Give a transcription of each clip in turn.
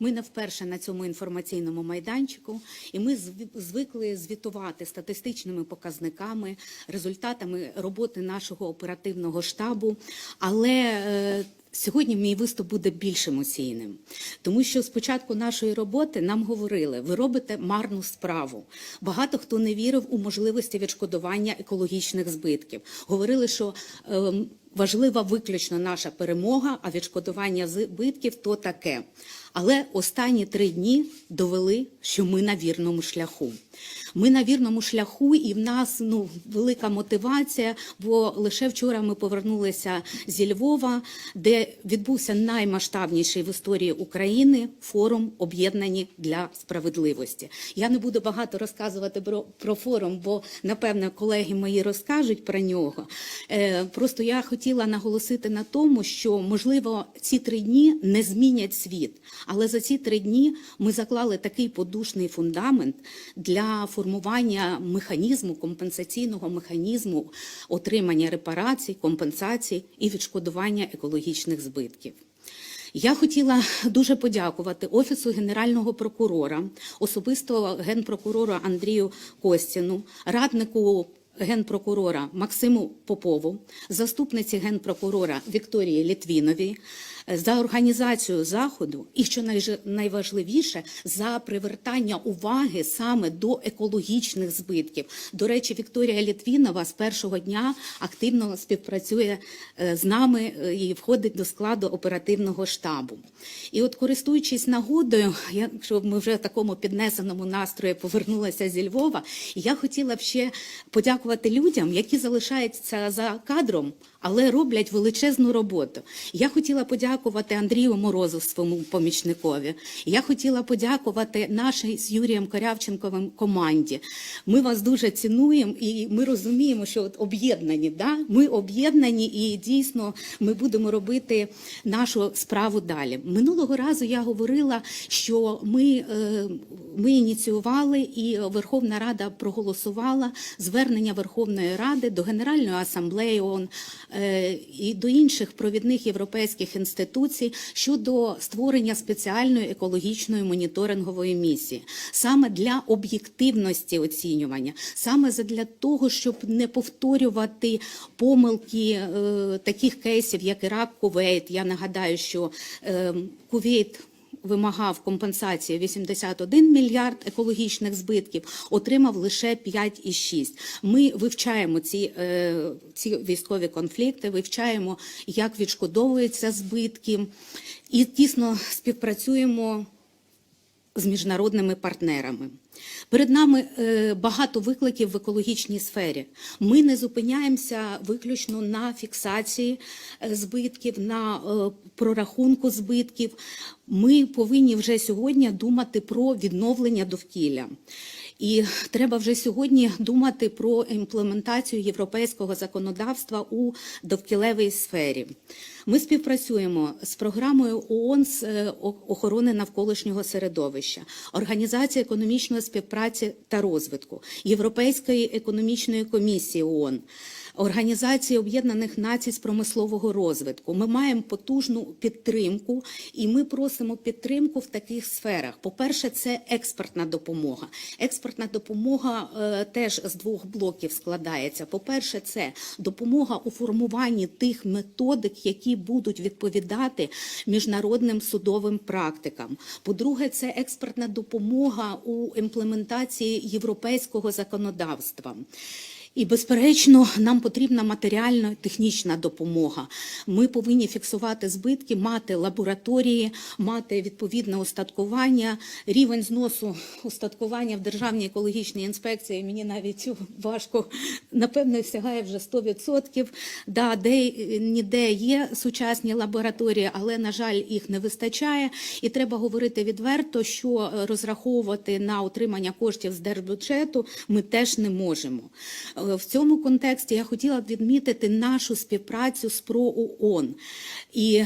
Ми не вперше на цьому інформаційному майданчику, і ми звикли звітувати статистичними показниками, результатами роботи нашого оперативного штабу. Але е, Сьогодні мій виступ буде більш емоційним, тому що з початку нашої роботи нам говорили, ви робите марну справу. Багато хто не вірив у можливості відшкодування екологічних збитків. Говорили, що ем, важлива виключно наша перемога, а відшкодування збитків то таке. Але останні три дні довели, що ми на вірному шляху. Ми на вірному шляху, і в нас ну велика мотивація. Бо лише вчора ми повернулися зі Львова, де відбувся наймасштабніший в історії України форум об'єднані для справедливості. Я не буду багато розказувати про, про форум, бо напевне колеги мої розкажуть про нього. Е, просто я хотіла наголосити на тому, що можливо ці три дні не змінять світ, але за ці три дні ми заклали такий подушний фундамент для формування механізму, компенсаційного механізму отримання репарацій, компенсацій і відшкодування екологічних збитків. Я хотіла дуже подякувати Офісу Генерального прокурора, особисто генпрокурору Андрію Костіну, раднику генпрокурора Максиму Попову, заступниці генпрокурора Вікторії Літвіновій за організацію заходу і, що найважливіше, за привертання уваги саме до екологічних збитків. До речі, Вікторія Літвінова з першого дня активно співпрацює е, з нами е, і входить до складу оперативного штабу. І от, користуючись нагодою, якщо ми вже в такому піднесеному настрої повернулися зі Львова, я хотіла б ще подякувати людям, які залишаються за кадром, але роблять величезну роботу. Я хотіла подякувати Андрію Морозу, своєму помічникові. Я хотіла подякувати нашій з Юрієм Корявченковим команді. Ми вас дуже цінуємо і ми розуміємо, що от об'єднані. Да? Ми об'єднані і дійсно ми будемо робити нашу справу далі. Минулого разу я говорила, що ми, е, ми ініціювали і Верховна Рада проголосувала звернення Верховної Ради до Генеральної асамблеї ООН і до інших провідних європейських інституцій щодо створення спеціальної екологічної моніторингової місії саме для об'єктивності оцінювання, саме для того, щоб не повторювати помилки е, таких кейсів, як Ірак, Кувейт. Я нагадаю, що е, Кувейт вимагав компенсації 81 мільярд екологічних збитків, отримав лише 5,6. Ми вивчаємо ці, е, ці військові конфлікти, вивчаємо, як відшкодовуються збитки, і тісно співпрацюємо з міжнародними партнерами. Перед нами е, багато викликів в екологічній сфері. Ми не зупиняємося виключно на фіксації е, збитків, на е, прорахунку збитків. Ми повинні вже сьогодні думати про відновлення довкілля. І треба вже сьогодні думати про імплементацію європейського законодавства у довкілевій сфері. Ми співпрацюємо з програмою ООН з е, охорони навколишнього середовища, Організації економічної співпраці та розвитку, Європейської економічної комісії ООН. Організації Об'єднаних Націй з промислового розвитку. Ми маємо потужну підтримку, і ми просимо підтримку в таких сферах. По-перше, це експортна допомога. Експортна допомога е, теж з двох блоків складається. По-перше, це допомога у формуванні тих методик, які будуть відповідати міжнародним судовим практикам. По-друге, це експортна допомога у імплементації європейського законодавства. І, безперечно, нам потрібна матеріальна технічна допомога. Ми повинні фіксувати збитки, мати лабораторії, мати відповідне устаткування. Рівень зносу устаткування в Державній екологічній інспекції мені навіть важко, напевно, сягає вже 100%. Да, де ніде є сучасні лабораторії, але, на жаль, їх не вистачає. І треба говорити відверто, що е, розраховувати на отримання коштів з держбюджету ми теж не можемо. Е, В цьому контексті я хотіла б відмітити нашу співпрацю з ПРООН. І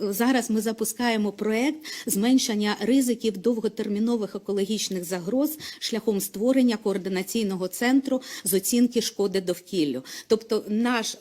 зараз ми запускаємо проект зменшення ризиків довготермінових екологічних загроз шляхом створення координаційного центру з оцінки шкоди довкіллю. Тобто наш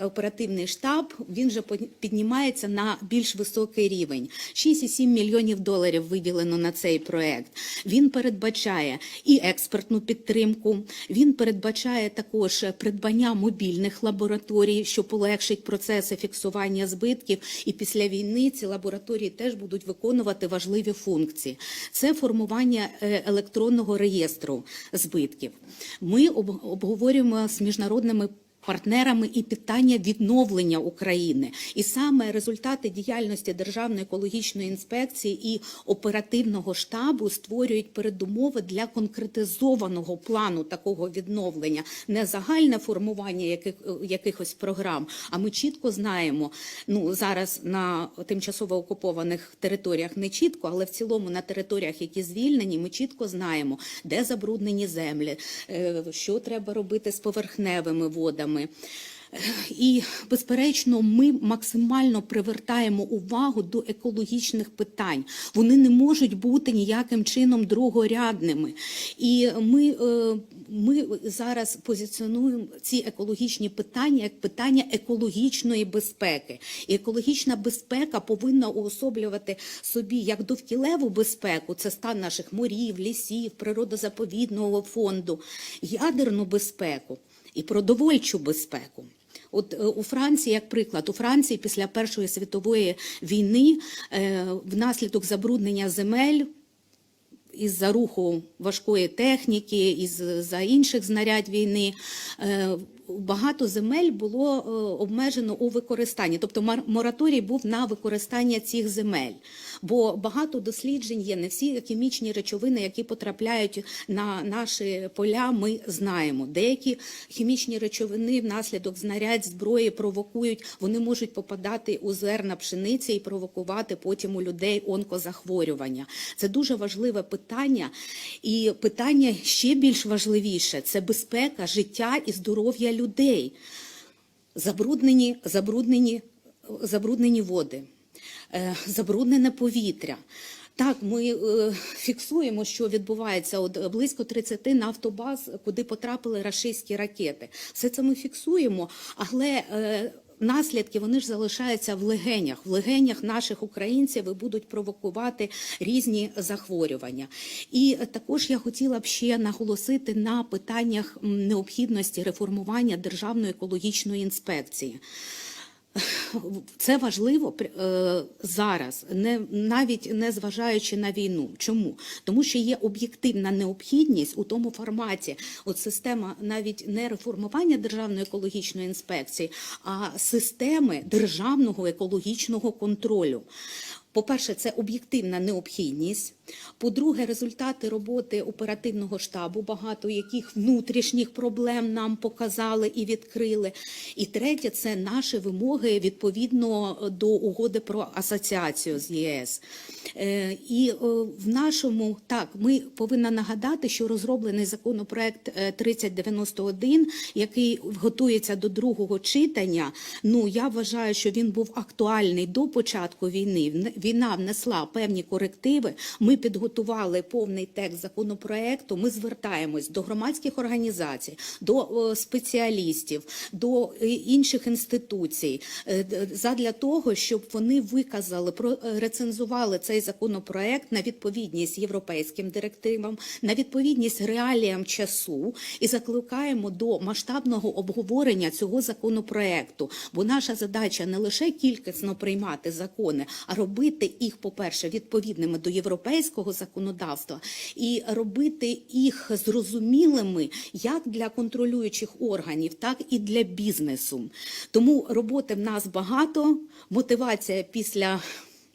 оперативний штаб він же пон- піднімається на більш високий рівень. 6,7 мільйонів доларів виділено на цей проект. Він передбачає і експертну підтримку. Він передбачає також придбання мобільних лабораторій, що полегшить процеси фіксування збитків. І після війни ці лабораторії теж будуть виконувати важливі функції. Це формування е, електронного реєстру збитків. Ми обговорюємо з міжнародними партнерами і питання відновлення України. І саме результати діяльності Державної екологічної інспекції і оперативного штабу створюють передумови для конкретизованого плану такого відновлення, не загальне формування яких, якихось програм. А ми чітко знаємо, ну зараз на тимчасово окупованих територіях не чітко, але в цілому на територіях, які звільнені, ми чітко знаємо, де забруднені землі, е, що треба робити з поверхневими водами. Е, І, безперечно, ми максимально привертаємо увагу до екологічних питань. Вони не можуть бути ніяким чином другорядними. І ми, е, ми зараз позиціонуємо ці екологічні питання як питання екологічної безпеки. І екологічна безпека повинна уособлювати собі як довкілеву безпеку, це стан наших морів, лісів, природозаповідного фонду, ядерну безпеку і продовольчу безпеку. От е, у Франції, як приклад, у Франції після Першої світової війни е, внаслідок забруднення земель із-за руху важкої техніки, із-за інших знарядь війни. Багато земель було е, обмежено у використанні, тобто мораторій був на використання цих земель. Бо багато досліджень є, не всі хімічні речовини, які потрапляють на наші поля, ми знаємо. Деякі хімічні речовини внаслідок знарядь зброї провокують, вони можуть попадати у зерна пшениці і провокувати потім у людей онкозахворювання. Це дуже важливе питання. І питання ще більш важливіше це безпека життя і здоров'я людей. Забруднені, забруднені, забруднені води, е, забруднене повітря. Так, ми е, фіксуємо, що відбувається от близько 30 нафтобаз, куди потрапили рашистські ракети. Все це ми фіксуємо, але е, наслідки вони ж залишаються в легенях. В легенях наших українців і будуть провокувати різні захворювання. І також я хотіла б ще наголосити на питаннях необхідності реформування Державної екологічної інспекції. Це важливо е, зараз, не навіть не зважаючи на війну. Чому? Тому що є об'єктивна необхідність у тому форматі. От система навіть не реформування державної екологічної інспекції, а системи державного екологічного контролю. По-перше, це об'єктивна необхідність. По-друге, результати роботи оперативного штабу, багато яких внутрішніх проблем нам показали і відкрили. І третє, це наші вимоги відповідно до угоди про асоціацію з ЄС. Е, І е, в нашому так ми повинні нагадати, що розроблений законопроект е, 3091, який готується до другого читання. Ну я вважаю, що він був актуальний до початку війни. Війна внесла певні корективи. Ми підготували повний текст законопроекту. Ми звертаємось до громадських організацій, до е, спеціалістів, до е, інших інституцій е, задля того, щоб вони виказали рецензували цей законопроект на відповідність європейським директивам, на відповідність реаліям часу і закликаємо до масштабного обговорення цього законопроекту. Бо наша задача не лише кількісно приймати закони, а робити їх, по-перше, відповідними до європейського законодавства і робити їх зрозумілими як для контролюючих органів, так і для бізнесу. Тому роботи в нас багато. Мотивація після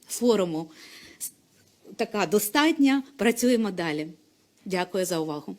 форуму така достатня. Працюємо далі. Дякую за увагу.